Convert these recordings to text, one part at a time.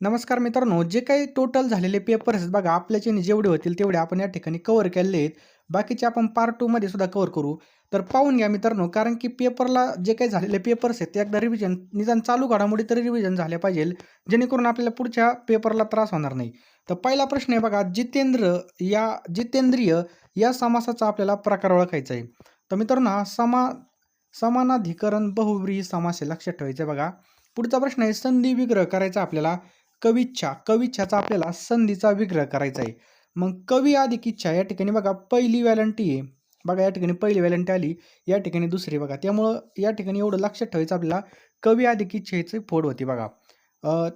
नमस्कार मित्रांनो जे काही टोटल झालेले पेपर्स आहेत बघा आपल्याच्याने जेवढे होतील तेवढे आपण या ठिकाणी कव्हर केलेले आहेत. बाकीचे आपण पार्ट टूमध्ये सुद्धा कव्हर करू. तर पाहून घ्या मित्रांनो कारण की पेपरला जे काही झालेले पेपर्स आहेत ते एकदा रिव्हिजन निदान चालू घडामोडी तरी रिव्हिजन झाले पाहिजे जेणेकरून आपल्याला पुढच्या पेपरला त्रास होणार नाही. तर पहिला प्रश्न आहे बघा जितेंद्र या जितेंद्रिय या समासाचा आपल्याला प्रकार ओळखायचा आहे. तर मित्रांनो हा समा समानाधिकरण बहुव्रीही समास आहे लक्षात ठेवायचं आहे बघा. पुढचा प्रश्न आहे संधी विग्रह करायचा आपल्याला कविच्छा कविच्छाचा आपल्याला संधीचा विग्रह करायचा आहे. मग कवी अधिक इच्छा या ठिकाणी बघा पहिली वॅलंटी आहे. बघा या ठिकाणी पहिली वॅलंटी आली या ठिकाणी दुसरी बघा. त्यामुळं या ठिकाणी एवढं लक्षात ठेवायचं आपल्याला कवी अधिक इच्छेची फोड होती बघा.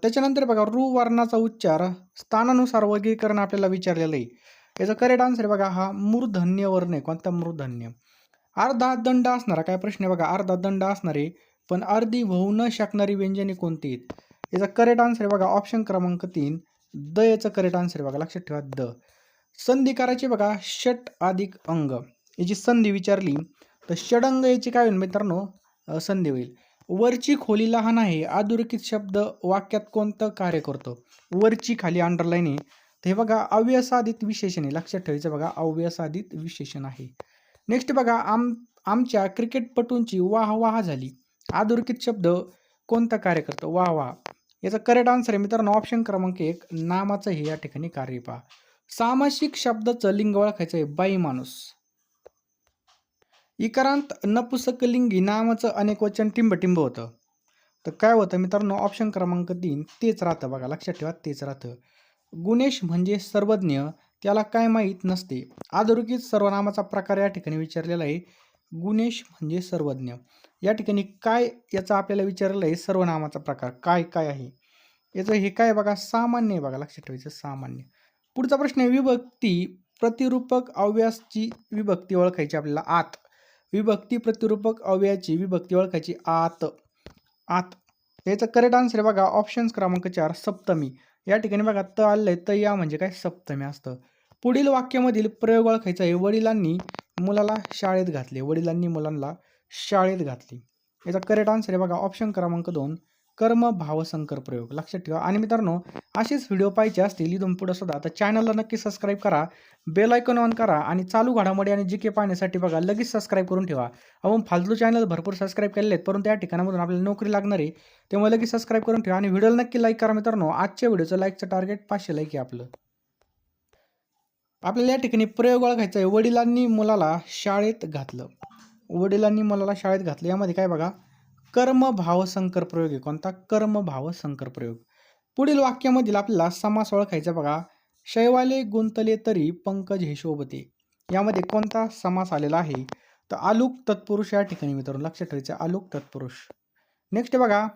त्याच्यानंतर बघा रु वर्णाचा उच्चार स्थानानुसार वर्गीकरण आपल्याला विचारलेलं आहे. याचा करेक्ट आन्सर आहे बघा हा मूर्धन्य वर्ण आहे. कोणता मूर्धन्य अर्धा दंड असणारा काय प्रश्न आहे बघा अर्धा दंड असणार आहे पण अर्धी होऊ न शकणारी व्यंजने कोणती आहेत? याचा करेक्ट आन्सर आहे बघा ऑप्शन क्रमांक तीन द याचं करेक्ट आन्सर आहे बघा लक्षात ठेवा द. संधी करायची बघा षट अधिक अंग. याची संधी विचारली तर षडंग याची काय होईल मित्रांनो? संधी होईल. वरची खोली लहान आहे अधोरेखित शब्द वाक्यात कोणतं कार्य करतो? वरची खाली अंडरलाईन आहे. तर हे बघा अव्यसाधित विशेषण आहे. लक्षात ठेवायचं बघा अव्यसाधित विशेषण आहे. नेक्स्ट बघा आम आमच्या क्रिकेटपटूंची वाह वाह झाली. अधोरेखित शब्द कोणतं कार्य करतो? वाह वाह याचा करेक्ट आन्सर आहे. मित्रांनो ऑप्शन क्रमांक एक नामाचं हे या ठिकाणी कार्य पहा. सामासिक शब्दाचं लिंग ओळखायचं आहे. बाई माणूस. इकारांत नपुसकलिंगी नामाचं अनेक वचन टिंबटिंब होतं. तर काय होतं मित्रांनो ऑप्शन क्रमांक तीन तेच राहतं बघा. लक्षात ठेवा तेच राहतं. गुणेश म्हणजे सर्वज्ञ त्याला काय माहीत नसते. अधोरेखित सर्वनामाचा प्रकार या ठिकाणी विचारलेला आहे. गुणेश म्हणजे सर्वज्ञ. या ठिकाणी काय याचा आपल्याला विचारलं आहे सर्वनामाचा प्रकार काय काय आहे? याचं हे काय बघा सामान्य आहे बघा लक्षात ठेवायचं सामान्य. पुढचा प्रश्न आहे विभक्ती प्रतिरूपक अव्यासची विभक्ती ओळखायची आपल्याला आत. विभक्ती प्रतिरूपक अव्याची विभक्ती ओळखायची आत. आत. याचं करेक्ट आन्सर आहे बघा ऑप्शन्स क्रमांक चार सप्तमी. या ठिकाणी बघा त आलं आहे त या म्हणजे काय? सप्तमी असतं. पुढील वाक्यामधील प्रयोग ओळखायचा आहे वडिलांनी मुलाला शाळेत घातले वडिलांनी मुलांना शाळेत घातली. याचा करेक्ट आन्सर आहे बघा ऑप्शन क्रमांक दोन कर्म भावसंकर प्रयोग. लक्षात ठेवा. आणि मित्रांनो असेच व्हिडिओ पाहिजे असतील इथून पुढं सुद्धा तर चॅनलला नक्की सबस्क्राईब करा बेल आयकॉन ऑन करा आणि चालू घडामोडी आणि जी के पाहण्यासाठी बघा लगेच सबस्क्राईब करून ठेवा. आपण फालतू चॅनल भरपूर सबस्क्राईब केलेले आहेत परंतु या ठिकाणामधून आपल्याला नोकरी लागणार आहे त्यामुळे लगेच सबस्क्राईब करून ठेवा. आणि व्हिडिओला नक्की लाईक करा मित्रांनो. आजच्या व्हिडिओचं लाईकचं टार्गेट पाचशे लाईक आहे आपलं. आपल्याला या ठिकाणी प्रयोग ओळखायचा आहे. वडिलांनी मुलाला शाळेत घातलं. वडिलांनी मुलाला शाळेत घातलं. यामध्ये काय बघा कर्म भाव संकर प्रयोग आहे. कोणता? कर्मभाव संकर प्रयोग. पुढील वाक्यामधील आपल्याला समास ओळखायचा बघा. शैवाले गुंतले तरी पंकज हे शोभते. यामध्ये कोणता समास आलेला आहे? तर आलोक तत्पुरुष या ठिकाणी मित्रांनो लक्षात ठेवायचं आलोक तत्पुरुष. नेक्स्ट बघा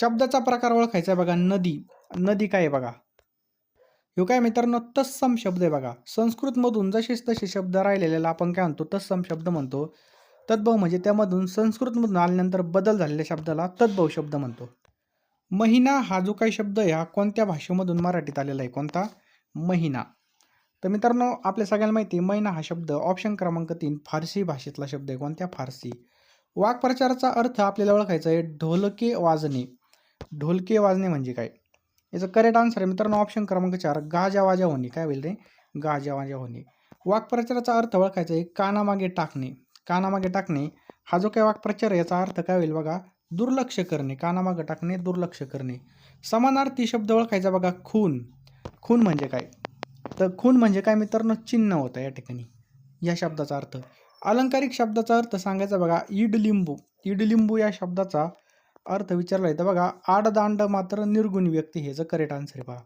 शब्दाचा प्रकार ओळखायचा आहे बघा नदी. नदी काय आहे बघा? ह्यो काय मित्रांनो तत्सम शब्द आहे बघा. संस्कृतमधून जसेच तसे शब्द राहिलेल्याला आपण काय म्हणतो तत्सम शब्द म्हणतो. तद्भव म्हणजे त्यामधून संस्कृतमधून आल्यानंतर बदल झालेल्या शब्दाला तद्भव शब्द म्हणतो. महिना हा जो काही शब्द आहे हा कोणत्या भाषेमधून मराठीत आलेला आहे कोणता? महिना. तर मित्रांनो आपल्या सगळ्यांना माहिती आहे महिना हा शब्द ऑप्शन क्रमांक तीन फारसी भाषेतला शब्द आहे. कोणत्या? फारसी. वाक्प्रचाराचा अर्थ आपल्याला ओळखायचा आहे ढोलके वाजणे. ढोलके वाजणे म्हणजे काय? याचं करेक्ट आन्सर आहे. मित्रांनो ऑप्शन क्रमांक चार गाजावाजा होणे. काय होईल रे गाजावाजा होणे. वाक्प्रचाराचा अर्थ ओळखायचा आहे कानामागे टाकणे. कानामागे टाकणे हा जो काही वाक्प्रचार आहे याचा अर्थ काय होईल बघा? दुर्लक्ष करणे. कानामागे टाकणे दुर्लक्ष करणे. समानार्थी शब्द ओळखायचा बघा खून. खून म्हणजे काय? तर खून म्हणजे काय मित्रांनो? चिन्ह होतं या ठिकाणी. या शब्दाचा अर्थ. अलंकारिक शब्दाचा अर्थ सांगायचा बघा इडलिंबू. इडलिंबू या शब्दाचा अर्थ विचारला आहे तर बघा आडदांड मात्र निर्गुण व्यक्ती हे जर करेक्ट आन्सर आहे पहा.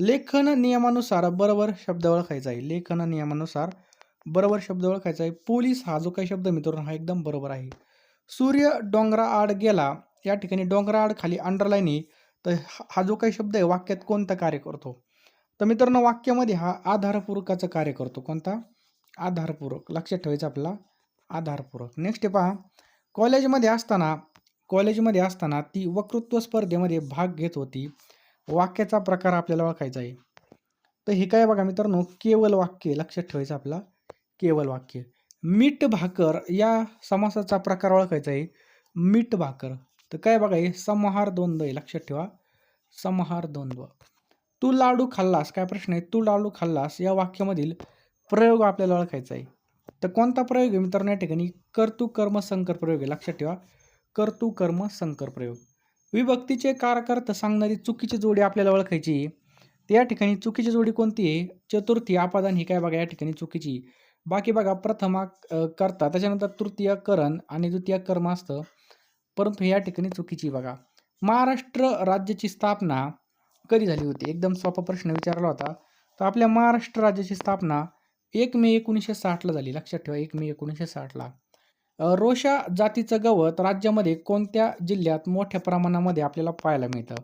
लेखन नियमानुसार बरोबर शब्द ओळखायचा आहे. लेखन नियमानुसार बरोबर शब्द ओळखायचा आहे. पोलीस हा जो काही शब्द मित्रांनो हा एकदम बरोबर आहे. सूर्य डोंगरा आड गेला या ठिकाणी डोंगरा आड खाली अंडरलाईन आहे. तर हा- हा जो काही शब्द आहे वाक्यात कोणतं कार्य करतो? तर मित्रांनो वाक्यामध्ये हा आधारपूरकाचं कार्य करतो. कोणता? आधारपूरक. लक्षात ठेवायचं आपला आधारपूरक. नेक्स्ट पहा. कॉलेजमध्ये असताना कॉलेजमध्ये असताना ती वक्तृत्व स्पर्धेमध्ये भाग घेत होती. वाक्याचा प्रकार आपल्याला ओळखायचा आहे. तर हे काय बघा मित्रांनो केवल वाक्य लक्षात ठेवायचं आपला. केवल वाक्य. मीठ भाकर या समासाचा प्रकार ओळखायचा आहे. मीठ भाकर. तर काय बघा हे समहार द्वंद्व आहे लक्षात ठेवा. समहार द्वंद्व. तू लाडू खाल्लास काय प्रश्न आहे? तू लाडू खाल्लास या वाक्यामधील प्रयोग आपल्याला ओळखायचा आहे. तर कोणता प्रयोग आहे मित्रांनो या ठिकाणी? कर्तू कर्म संकर प्रयोग आहे लक्षात ठेवा. कर्तू कर्म संकर प्रयोग. विभक्तीचे कारकर्त सांगणारी चुकीची जोडी आपल्याला ओळखायची. तर या ठिकाणी चुकीची जोडी कोणती आहे? चतुर्थी आपादान ही काय बघा या ठिकाणी चुकीची. बाकी बघा प्रथमा करता त्याच्यानंतर तृतीय करण आणि द्वितीय कर्म असतं. परंतु या ठिकाणी चुकीची बघा. महाराष्ट्र राज्याची स्थापना कधी झाली होती? एकदम सोपा प्रश्न विचारला होता. तर आपल्या महाराष्ट्र राज्याची स्थापना एक मे एकोणीसशे साठला झाली. लक्षात ठेवा एक मे एकोणीसशे साठला. रोशा जातीचं गवत राज्यामध्ये कोणत्या जिल्ह्यात मोठ्या प्रमाणामध्ये आपल्याला पाहायला मिळतं?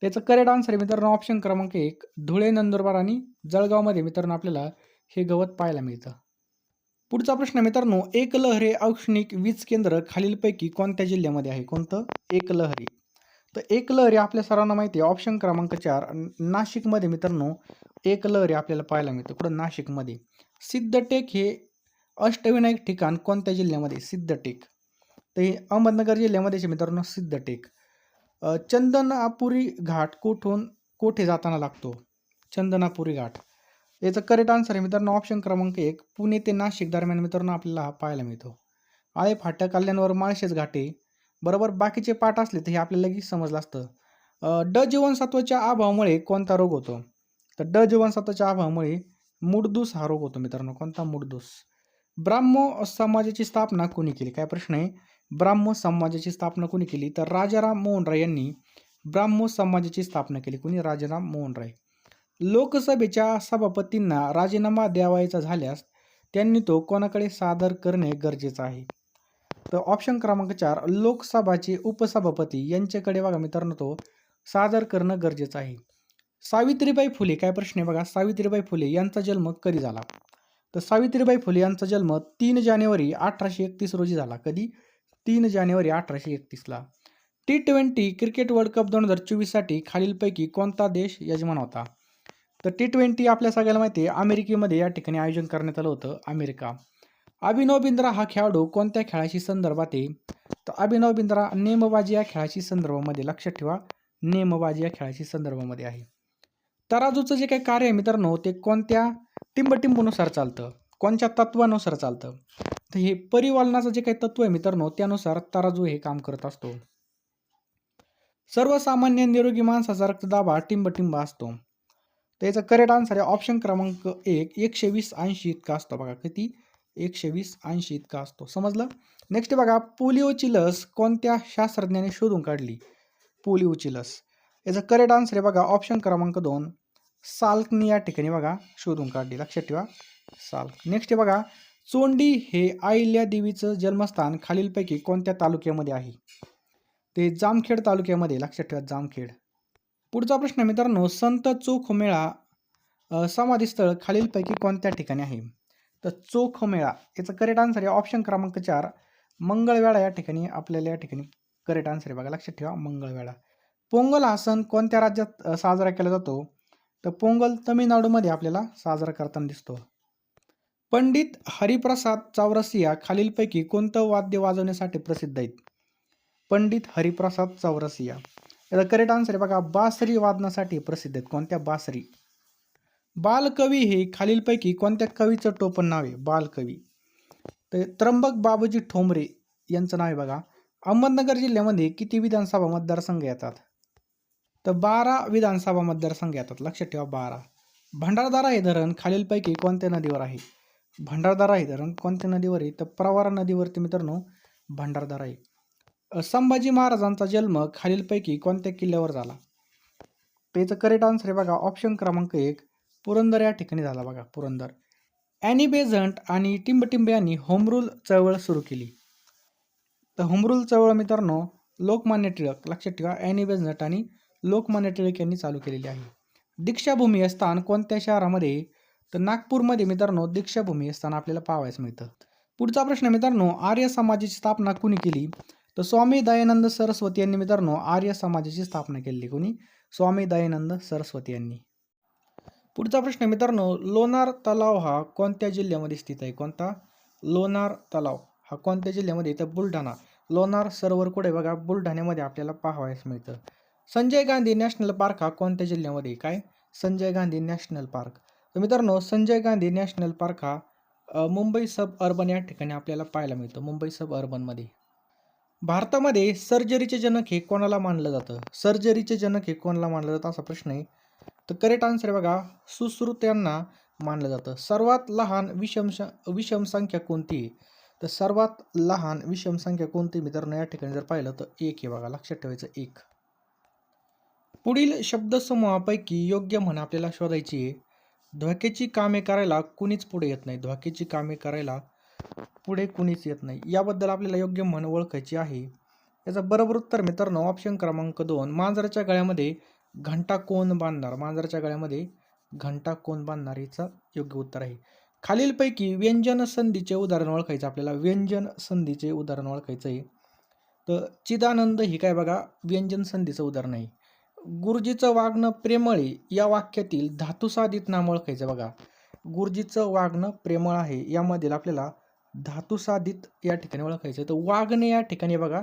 त्याचं करेक्ट आन्सर आहे मित्रांनो ऑप्शन क्रमांक एक धुळे नंदुरबार आणि जळगावमध्ये मित्रांनो आपल्याला हे गवत पाहायला मिळतं. पुढचा प्रश्न मित्रांनो एकलहरे औष्णिक वीज केंद्र खालीलपैकी कोणत्या जिल्ह्यामध्ये आहे? कोणतं? एकलहरी. तर एकलहरी आपल्या सर्वांना माहिती आहे ऑप्शन क्रमांक चार नाशिकमध्ये मित्रांनो एकलहरी आपल्याला पाहायला मिळतं. कुठं? नाशिकमध्ये. सिद्धटेक हे अष्टविनायक ठिकाण कोणत्या जिल्ह्यामध्ये सिद्धटेक तर हे अहमदनगर जिल्ह्यामध्ये मित्रांनो सिद्धटेक चंदनापुरी घाट कुठून कोठे जाताना लागतो? चंदनापुरी घाट. याचं करेक्ट आन्सर आहे मित्रांनो ऑप्शन क्रमांक एक पुणे ते नाशिक दरम्यान मित्रांनो आपल्याला हा पाहायला मिळतो. आळे फाट्या कल्याणवर माळशेज घाटे बरोबर बाकीचे पाठ असले तर हे आपल्याला लगेच समजलं असतं. ड जीवनसत्वाच्या अभावामुळे कोणता रोग होतो? तर ड जीवनसत्वाच्या अभावामुळे मुडदूस हा रोग होतो मित्रांनो कोणता मुडदूस? ब्राह्मो समाजाची स्थापना कोणी केली? काय प्रश्न आहे? ब्राह्मो समाजाची स्थापना कोणी केली? तर राजाराम मोहन राय यांनी ब्राह्म समाजाची स्थापना केली. कोणी? राजाराम मोहन राय लोकसभेच्या सभापतींना राजीनामा द्यावायचा झाल्यास त्यांनी तो कोणाकडे सादर करणे गरजेचं आहे? तर ऑप्शन क्रमांक चार लोकसभाचे उपसभापती यांच्याकडे बघा मित्रांनो तो सादर करणं गरजेचं आहे. सावित्रीबाई फुले काय प्रश्न आहे बघा? सावित्रीबाई फुले यांचा जन्म कधी झाला? तर सावित्रीबाई फुले यांचा जन्म तीन जानेवारी अठराशे एकतीस रोजी झाला. कधी? तीन जानेवारी अठराशे एकतीसला T twenty cricket world cup दोन हजार चोवीससाठी खालीलपैकी कोणता देश यजमान होता? तर टी ट्वेंटी आपल्या सगळ्याला माहिती आहे अमेरिकेमध्ये या ठिकाणी आयोजन करण्यात आलं होतं अमेरिका. अभिनव बिंद्रा हा खेळाडू कोणत्या खेळाशी संदर्भात आहे? तर अभिनव बिंद्रा नेमबाजी या खेळाशी संदर्भामध्ये लक्षात ठेवा. नेमबाजी या खेळाशी संदर्भामध्ये आहे. तराजूचं जे काही कार्य आहे मित्रांनो ते कोणत्या टिंबटिंबनुसार चालतं. कोणत्या तत्वानुसार चालतं? तर हे परिवालनाचं जे काही तत्व आहे मित्रांनो त्यानुसार तराजू हे काम करत असतो. सर्वसामान्य निरोगी माणसाचा रक्तदाब हा टिंबटिंब असतो. तर याचा करेक्ट आन्सर आहे ऑप्शन क्रमांक एक एकशे वीस ऐंशी इतका असतो बघा. किती? एकशे वीस ऐंशी इतका असतो. समजलं? नेक्स्ट बघा पोलिओची लस कोणत्या शास्त्रज्ञाने शोधून काढली? पोलिओची लस याचा करेक्ट आन्सर आहे बघा ऑप्शन क्रमांक दोन. साल्कनी या ठिकाणी बघा शोधून काढली लक्षात ठेवा. साल्क नेक्स्ट बघा चोंडी हे आईल्या देवीचं जन्मस्थान खालीलपैकी कोणत्या तालुक्यामध्ये आहे? ते जामखेड तालुक्यामध्ये लक्षात ठेवा जामखेड. पुढचा प्रश्न मित्रांनो संत चोखमेळा समाधीस्थळ खालीलपैकी कोणत्या ठिकाणी आहे? तर चोखमेळा याचं करेक्ट आन्सर आहे ऑप्शन क्रमांक चार. मंगळवेळा या ठिकाणी आपल्याला या ठिकाणी करेक्ट आन्सर आहे बघा लक्षात ठेवा मंगळवेळा पोंगल हा सण कोणत्या राज्यात साजरा केला जातो? तर पोंगल तमिळनाडूमध्ये आपल्याला साजरा करताना दिसतो. पंडित हरिप्रसाद चौरसिया खालीलपैकी कोणतं वाद्य वाजवण्यासाठी प्रसिद्ध आहेत? पंडित हरिप्रसाद चौरसिया. याचा करेक्ट आन्सर आहे बघा बासरी वादनासाठी प्रसिद्ध आहेत. कोणत्या? बासरी. बालकवी हे खालीलपैकी कोणत्या कवीचं टोपण नाव आहे? बालकवी. तर त्र्यंबक बाबूजी ठोंबरे यांचं नाव आहे बघा. अहमदनगर जिल्ह्यामध्ये किती विधानसभा मतदारसंघ येतात? तर बारा विधानसभा मतदारसंघ येतात. लक्षात ठेवा बारा. भंडारदारा हे धरण खालीलपैकी कोणत्या नदीवर आहे? भंडारदारा हे धरण कोणत्या नदीवर आहे? तर प्रवारा नदीवरती मित्रांनो भंडारदारा आहे. संभाजी महाराजांचा जन्म खालीलपैकी कोणत्या किल्ल्यावर झाला? याचं करेक्ट आन्सर आहे बघा ऑप्शन क्रमांक एक पुरंदर या ठिकाणी झाला बघा पुरंदर. ॲनी बेझंट आणि टिंबटिंब यांनी होमरूल चळवळ सुरू केली. तर होमरूल चळवळ मित्रांनो लोकमान्य टिळक लक्षात ठेवा ॲनी बेझंट आणि लोकमान्य टिळक यांनी चालू केलेली आहे. दीक्षाभूमी हे स्थान कोणत्या शहरामध्ये? तर नागपूरमध्ये मित्रांनो दीक्षाभूमी हे स्थान आपल्याला पाहावयास मिळतं. पुढचा प्रश्न मित्रांनो आर्य समाजाची स्थापना कुणी केली? तर स्वामी दयानंद सरस्वती यांनी मित्रांनो आर्य समाजाची स्थापना केली कोणी? स्वामी दयानंद सरस्वती यांनी. पुढचा प्रश्न मित्रांनो लोणार तलाव हा कोणत्या जिल्ह्यामध्ये स्थित आहे? कोणता? लोणार तलाव हा कोणत्या जिल्ह्यामध्ये? तर बुलढाणा. लोणार सरोवर कुठे बघा? बुलढाण्यामध्ये आपल्याला पाहावयास मिळतं. संजय गांधी नॅशनल पार्क हा कोणत्या जिल्ह्यामध्ये काय? Sanjay Gandhi national park. तर मित्रांनो संजय गांधी नॅशनल पार्क हा मुंबई सब अर्बन या ठिकाणी आपल्याला पाहायला मिळतो. मुंबई सब अर्बनमध्ये भारतामध्ये सर्जरीचे जनक हे कोणाला मानलं जातं? सर्जरीचे जनक हे कोणाला मानलं जातं? असा प्रश्न आहे. तर करेक्ट आन्सर आहे बघा सुश्रुत यांना मानलं जातं. सर्वात लहान विषम श- विषम संख्या कोणती आहे? तर सर्वात लहान विषम संख्या कोणती मित्रांनो? या ठिकाणी जर पाहिलं तर एक आहे बघा लक्षात ठेवायचं एक. पुढील शब्दसमूहापैकी योग्य म्हण आपल्याला शोधायची आहे. धोक्याची कामे करायला कुणीच पुढे येत नाही. धोक्याची कामे करायला पुढे कुणीच येत नाही. याबद्दल आपल्याला योग्य म्हण ओळखायची आहे. याचं बरोबर उत्तर मित्रांनो ऑप्शन क्रमांक दोन. मांजराच्या गळ्यामध्ये घंटा कोण बांधणार? मांजराच्या गळ्यामध्ये घंटा कोण बांधणार? याचं योग्य उत्तर आहे. खालीलपैकी व्यंजन संधीचे उदाहरण ओळखायचं. आपल्याला व्यंजन संधीचे उदाहरण ओळखायचं आहे तर चिदानंद ही काय बघा व्यंजन संधीचं उदाहरण आहे. गुरुजीचं वागणं प्रेमळे या वाक्यातील धातुसाधित नाम ओळखायचं बघा. गुरुजीचं वागणं प्रेमळ आहे यामधील आपल्याला धातुसाधित या ठिकाणी ओळखायचं आहे. तर वागणे या ठिकाणी बघा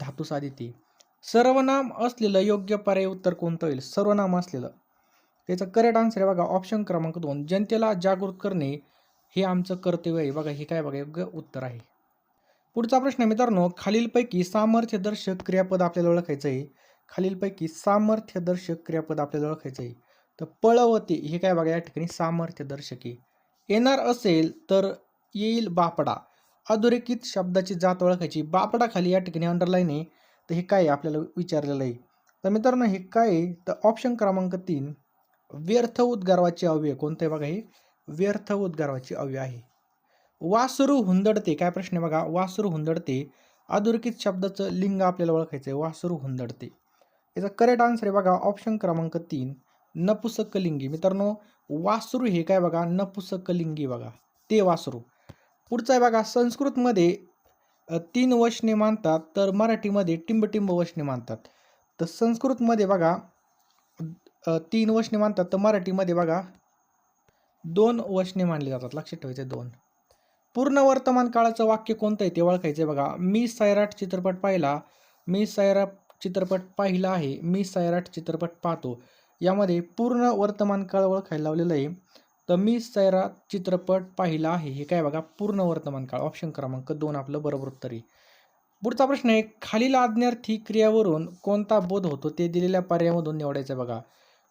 धातुसाधित आहे. सर्वनाम असलेलं योग्य पर्याय उत्तर कोणतं होईल? सर्वनाम असलेलं. त्याचं करेक्ट आन्सर आहे बघा ऑप्शन क्रमांक दोन. जनतेला जागृत करणे हे आमचं कर्तव्य आहे. बघा हे काय बघा योग्य उत्तर आहे. पुढचा प्रश्न मित्रांनो खालीलपैकी सामर्थ्यदर्शक क्रियापद आपल्याला ओळखायचं आहे. खालीलपैकी सामर्थ्यदर्शक क्रियापद आपल्याला ओळखायचं आहे. तर पळवते हे काय बघा या ठिकाणी सामर्थ्यदर्शकी येणार असेल तर येईल बापडा. अधोरेखित शब्दाची जात ओळखायची. बापडा खाली या ठिकाणी अंडरलाईन आहे. तर हे काय आहे? आपल्याला विचारलेलं आहे. तर मित्रांनो हे काय आहे? तर ऑप्शन क्रमांक तीन व्यर्थ उद्गारवाचे अव्यय. कोणते बघा हे? व्यर्थ उद्गारवाचे अव्यय आहे. वासरू हुंदडते. काय प्रश्न आहे बघा? वासरू हुंदडते. अधोरेखित शब्दाचं लिंग आपल्याला ओळखायचं आहे. वासरू हुंदडते. याचा करेक्ट आन्सर आहे बघा ऑप्शन क्रमांक तीन नपुसकलिंगी. मित्रांनो वासरू हे काय बघा नपुसकलिंगी बघा. ते वासरू. पुढचं आहे बघा संस्कृतमध्ये तीन वशने मानतात तर मराठीमध्ये टिंबटिंब वचने मानतात. तर संस्कृतमध्ये बघा तीन वशने मानतात तर मराठीमध्ये बघा दोन वचने मानले जातात. लक्षात ठेवायचे दोन. पूर्ण वर्तमान काळाचं वाक्य कोणतं आहे ते ओळखायचं आहे बघा. मी सैराट चित्रपट पाहिला. मी सैराट चित्रपट पाहिला आहे. मी सैराट चित्रपट पाहतो. यामध्ये पूर्ण वर्तमान काळ ओळखायला लावलेलं आहे. तर मी सैराट चित्रपट पाहिला आहे. हे काय बघा पूर्ण वर्तमान काळ. ऑप्शन क्रमांक दोन आपलं बरोबर उत्तर आहे. पुढचा प्रश्न आहे खालील आज्ञार्थी क्रियावरून कोणता बोध होतो ते दिलेल्या पर्यायामधून निवडायचं बघा.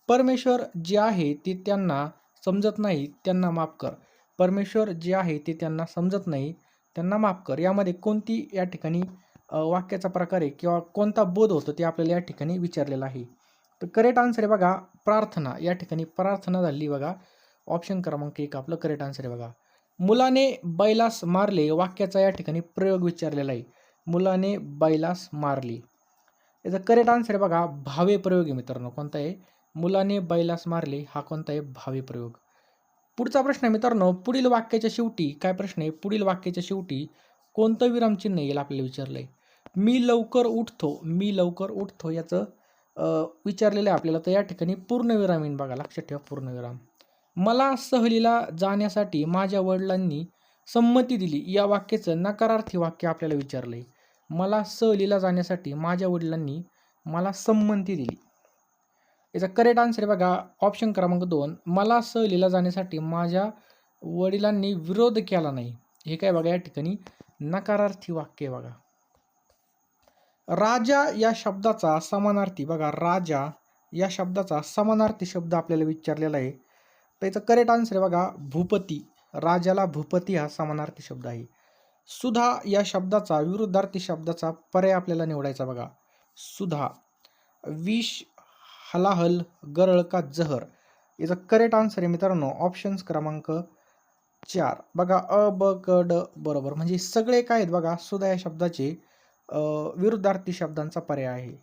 परमेश्वर जे आहे ते त्यांना समजत नाही त्यांना माफ कर. परमेश्वर जे आहे ते त्यांना समजत नाही त्यांना माफ कर. यामध्ये कोणती या ठिकाणी वाक्याचा प्रकार आहे किंवा कोणता बोध होतो ते आपल्याला या ठिकाणी विचारलेलं आहे. तर करेक्ट आन्सर आहे बघा प्रार्थना. या ठिकाणी प्रार्थना झाली बघा. ऑप्शन क्रमांक एक आपलं करेक्ट आन्सर आहे बघा. मुलाने बैलास मारले वाक्याचा या ठिकाणी प्रयोग विचारलेला आहे. मुलाने बैलास मारली. याचा करेक्ट आन्सर आहे बघा भावे प्रयोग आहे मित्रांनो. कोणता आहे? मुलाने बैलास मारले हा कोणता आहे? भावे प्रयोग. पुढचा प्रश्न आहे मित्रांनो पुढील वाक्याच्या शेवटी काय प्रश्न आहे? पुढील वाक्याच्या शेवटी कोणतं विरामचिन्ह येईल आपल्याला विचारलं आहे मी लवकर उठतो मी लवकर उठतो याचं विचारलेलं आहे आपल्याला. तर या ठिकाणी पूर्णविराम येईन बघा. लक्षात ठेवा पूर्णविराम. मला सहलीला जाण्यासाठी माझ्या वडिलांनी संमती दिली. या वाक्याचं नकारार्थी वाक्य आपल्याला विचारलं आहे मला सहलीला जाण्यासाठी माझ्या वडिलांनी मला संमती दिली. याचा करेक्ट आन्सर आहे बघा. ऑप्शन क्रमांक दोन. मला सहलीला जाण्यासाठी माझ्या वडिलांनी विरोध केला नाही. हे काय बघा या ठिकाणी नकारार्थी वाक्य बघा. राजा या शब्दाचा समानार्थी. बघा राजा या शब्दाचा समानार्थी शब्द आपल्याला विचारलेला आहे. त्याचं करेक्ट आन्सर आहे बघा भूपती. राजाला भूपती हा समानार्थी शब्द आहे. सुधा या शब्दाचा विरुद्धार्थी शब्दाचा पर्याय आपल्याला निवडायचा बघा. सुधा विष हलाहल गरळ का जहर? याचा करेक्ट आन्सर आहे मित्रांनो ऑप्शन्स क्रमांक चार. बघा अ ब क ड बरोबर. म्हणजे सगळे काय आहेत बघा सुधा या शब्दाचे विरुद्धार्थी शब्दांचा पर्याय आहे.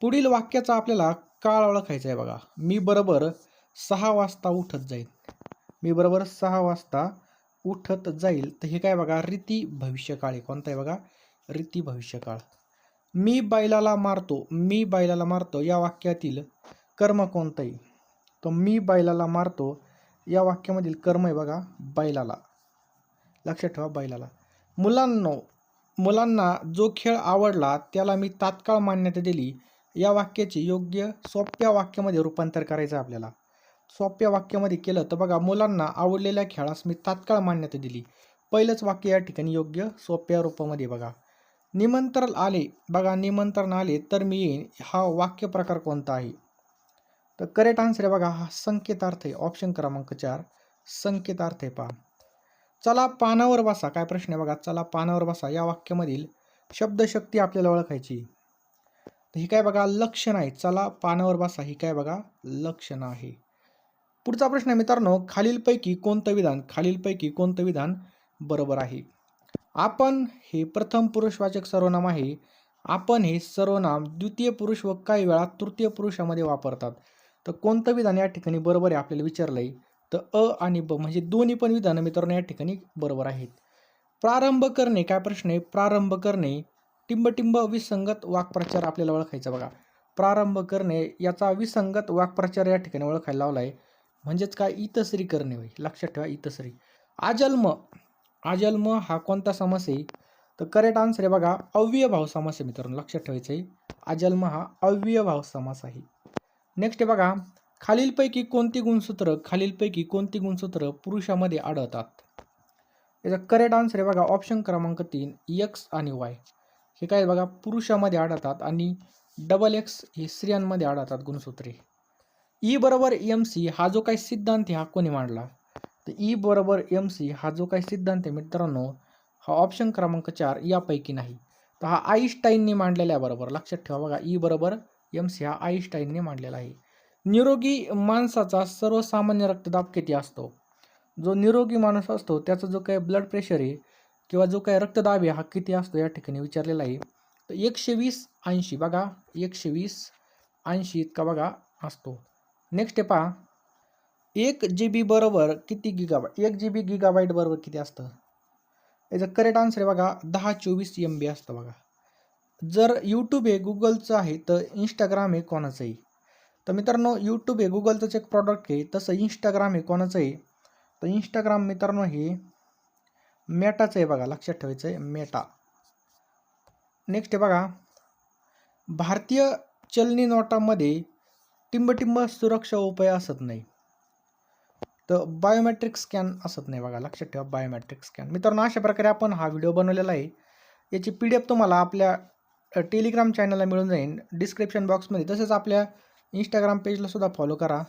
पुढील वाक्याचा आपल्याला काळ ओळखायचा आहे बघा. मी बरोबर सहा वाजता उठत जाईल मी बरोबर सहा वाजता उठत जाईल. तर हे काय बघा रीती भविष्यकाळ आहे. कोणता आहे बघा? रीती भविष्यकाळ मी बैलाला मारतो. मी बैलाला मारतो. या वाक्यातील कर्म कोणतं आहे? तर मी बैलाला मारतो. या वाक्यामधील कर्म आहे बघा बैलाला. लक्षात ठेवा बैलाला. मुलांनो मुलांना जो खेळ आवडला त्याला मी तात्काळ मान्यता दिली. या वाक्याचे योग्य सोप्या वाक्यामध्ये रूपांतर करायचं आहे आपल्याला. सोप्या वाक्यामध्ये केलं तर बघा मुलांना आवडलेल्या खेळास मी तात्काळ मान्यता दिली. पहिलंच वाक्य या ठिकाणी योग्य सोप्या रूपामध्ये बघा. निमंत्रण आले. बघा निमंत्रण आले तर मी येईन. हा वाक्य प्रकार कोणता आहे? तर करेक्ट आन्सर आहे बघा हा संकेतार्थ आहे. ऑप्शन क्रमांक चार. संकेतार्थ आहे पहा. चला पानावर बसा. काय प्रश्न आहे बघा? चला पानावर बसा. या वाक्यामधील शब्दशक्ती आपल्याला ओळखायची. तर ही काय बघा? लक्षण आहे चला पानावर बसा. ही काय बघा? लक्षण आहे. पुढचा प्रश्न आहे मित्रांनो खालीलपैकी कोणतं विधान खालीलपैकी कोणतं विधान बरोबर आहे? आपण हे प्रथम पुरुषवाचक सर्वनाम आहे. आपण हे सर्वनाम द्वितीय पुरुष व काही वेळा तृतीय पुरुषामध्ये वापरतात. तर कोणतं विधान या ठिकाणी बरोबर आहे? आपल्याला विचारलं आहे तर अ आणि ब म्हणजे दोन्ही पण विधानं मित्रांनो या ठिकाणी बरोबर आहेत. प्रारंभ करणे काय प्रश्न आहे? प्रारंभ करणे टिंबटिंब विसंगत वाक्प्रचार आपल्याला ओळखायचा बघा. प्रारंभ करणे याचा विसंगत वाक्प्रचार या ठिकाणी ओळखायला लावला आहे म्हणजेच काय? इतश्री करणे होय. लक्षात ठेवा इतश्री आजन्म आजन्म हा कोणता समास आहे? तर करेक्ट आन्सर आहे बघा अव्ययभाव समास आहे मित्रांनो. लक्षात ठेवायचं आहे आजन्म हा अव्ययभाव समास आहे. नेक्स्ट आहे बघा खालीलपैकी कोणती गुणसूत्र खालीलपैकी कोणती गुणसूत्र पुरुषामध्ये आढळतात? याचा करेक्ट आन्सर आहे बघा ऑप्शन क्रमांक तीन यक्स आणि वाय हे काय बघा पुरुषामध्ये आढळतात आणि डबल एक्स हे स्त्रियांमध्ये आढळतात गुणसूत्रे. ई बरोबर एम सी हा जो काही सिद्धांत हा कोणी मांडला? तर ई बरोबर एम सी हा जो काही सिद्धांत आहे मित्रांनो हा ऑप्शन क्रमांक चार यापैकी नाही. तर हा आईस्टाईनने मांडलेला आहे बरोबर लक्षात ठेवा बघा ई बरोबर एम सी हा आईस्टाईनने मांडलेला आहे. निरोगी माणसाचा सर्वसामान्य रक्तदाब किती असतो? जो निरोगी माणूस असतो त्याचा जो काही ब्लड प्रेशर आहे किंवा जो काही रक्तदाब आहे हा किती असतो या ठिकाणी विचारलेला आहे. तर एकशे वीस ऐंशी बघा एकशे वीस ऐंशी इतका बघा असतो. नेक्स्ट आहे पहा. एक जी बी बरोबर किती गिगाबाईट एक जी बी गिगाबाईट बरोबर किती असतं? याचं करेक्ट आन्सर आहे बघा दहा चोवीस एम बी असतं बघा. जर यूट्यूब हे गुगलचं आहे तर इंस्टाग्राम हे कोणाचंही तर मित्रांनो यूट्यूब हे गुगलचंच एक प्रॉडक्ट आहे. तसं इंस्टाग्राम हे कोणाचं आहे तर इंस्टाग्राम मित्रांनो हे मेटाचं आहे बघा लक्षात ठेवायचं आहे मेटा नेक्स्ट आहे बघा भारतीय चलनी नोटामध्ये टिंबटिंब सुरक्षा उपाय असत नाही. तर बायोमॅट्रिक स्कॅन असत नाही बघा लक्षात ठेवा बायोमॅट्रिक स्कॅन मित्रांनो अशा प्रकारे आपण हा व्हिडिओ बनवलेला आहे. याची पी डी एफ तुम्हाला आपल्या टेलिग्राम चॅनलला मिळून जाईल. डिस्क्रिप्शन बॉक्समध्ये तसेच आपल्या इंस्टाग्राम पेजला सुद्धा फॉलो करा.